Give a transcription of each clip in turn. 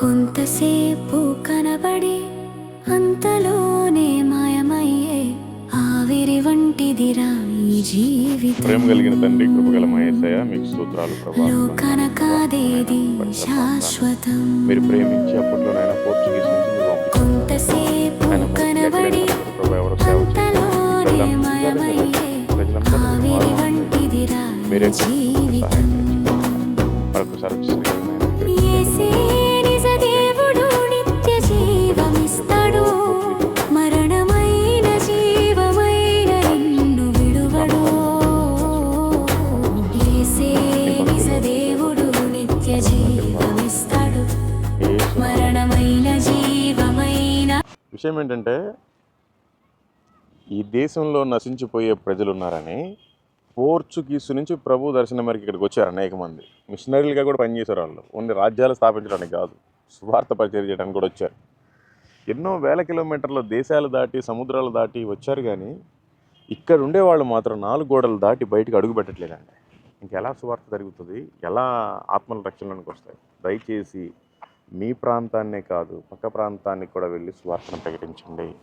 కొంతసేపు కనబడి అంతలోనే మాయమయ్యే ఆవిరి వంటిదిరా ఈ జీవితం. ప్రేమ కలిగిన తండ్రి కృపగల మహేశయ మీకు స్తోత్రాలు ప్రభావం లోకన కాదేది శాశ్వతం. మీరు ప్రేమించి అప్పట్లోనైనా పోర్చుగీస్ నుంచి మీరు పంపించారు. కొంతసేపు ఆయన మనకి కనబడి ఎక్కడైనా ప్రభు ఎవరు సేవ అంతలోనే చేయాలి మాయమయ్యే ప్రజలందరూ ఆవిరి వంటిదిరా ఈ మీరే జీవితం. మరొకసారి శ్రీకరమైన యేసే విషయం ఏంటంటే ఈ దేశంలో నశించిపోయే ప్రజలు ఉన్నారని పోర్చుగీసు నుంచి ప్రభు దర్శనం మేరకు ఇక్కడికి వచ్చారు అనేక మంది. మిషనరీలుగా కూడా పనిచేశారు వాళ్ళు. ఓన్లీ రాజ్యాలు స్థాపించడానికి కాదు స్వార్థ పరిచయం చేయడానికి కూడా వచ్చారు. ఎన్నో వేల కిలోమీటర్ల దేశాలు దాటి సముద్రాలు దాటి వచ్చారు కానీ ఇక్కడ ఉండేవాళ్ళు మాత్రం నాలుగు గోడలు దాటి బయటకు అడుగు పెట్టట్లేదండి. ఇంకెలా సువార్త జరుగుతుంది? ఎలా ఆత్మల రక్షణలోనికి వస్తాయి? దయచేసి మీ ప్రాంతాన్నే కాదు పక్క ప్రాంతానికి కూడా వెళ్ళి సువార్తను ప్రకటించండి.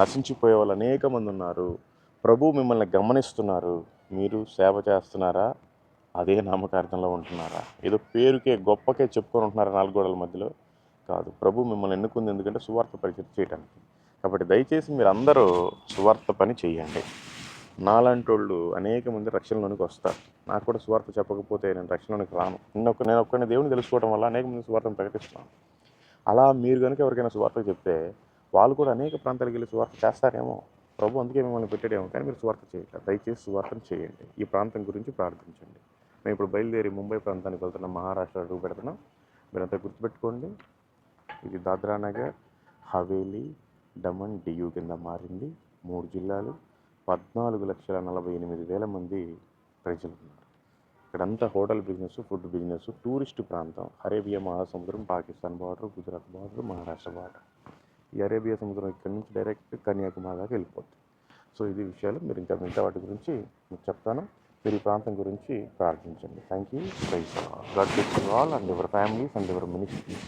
నశించిపోయే వాళ్ళు అనేక మంది ఉన్నారు. ప్రభు మిమ్మల్ని గమనిస్తున్నారు. మీరు సేవ చేస్తున్నారా? అదే నామకార్థంలో ఉంటున్నారా? ఏదో పేరుకే గొప్పకే చెప్పుకొని ఉంటున్నారా నాలుగు గోడల మధ్యలో? కాదు ప్రభు మిమ్మల్ని ఎన్నుకుంది ఎందుకంటే సువార్త పరిచయం చేయడానికి కాబట్టి దయచేసి మీరు అందరూ సువార్త పని చేయండి. నాలాంటి వాళ్ళు అనేక మంది రక్షణలోనికి వస్తారు. నాకు కూడా స్వార్థ చెప్పకపోతే నేను రక్షణలోనికి రాను. నేను నేను ఒక్కడిని దేవుని తెలుసుకోవడం వల్ల అనేక మంది స్వార్థం ప్రకటిస్తున్నాను. అలా మీరు కనుక ఎవరికైనా స్వార్థ చెప్తే వాళ్ళు కూడా అనేక ప్రాంతాలకు వెళ్ళి స్వార్థ చేస్తారేమో. ప్రభు అందుకే మిమ్మల్ని పెట్టాడేమో కానీ మీరు స్వార్థ చేయట్లేదు. దయచేసి స్వార్థం చేయండి. ఈ ప్రాంతం గురించి ప్రార్థించండి. మేము ఇప్పుడు బయలుదేరి ముంబై ప్రాంతానికి వెళ్తున్నాం మహారాష్ట్ర అడుగు పెడుతున్నాం. మీరంతా గుర్తుపెట్టుకోండి. ఇది దాద్రా నగర్ హవేలీ డమన్ డియూ కింద మారింది. మూడు జిల్లాలు. పద్నాలుగు లక్షల నలభై ఎనిమిది వేల మంది ప్రజలు ఉన్నారు ఇక్కడంతా hotel business food business tourist ప్రాంతం. అరేబియా మహాసముద్రం Pakistan border Gujarat border Maharashtra border. ఈ అరేబియా సముద్రం ఇక్కడ నుంచి డైరెక్ట్ కన్యాకుమారి దాకా వెళ్ళిపోతుంది సో ఇది విషయాలు మీరు ఇంకా మిగతా వాటి గురించి మీకు చెప్తాను. మీరు ఈ ప్రాంతం గురించి ప్రార్థించండి. Thank you praise God bless you all and your families and your ministries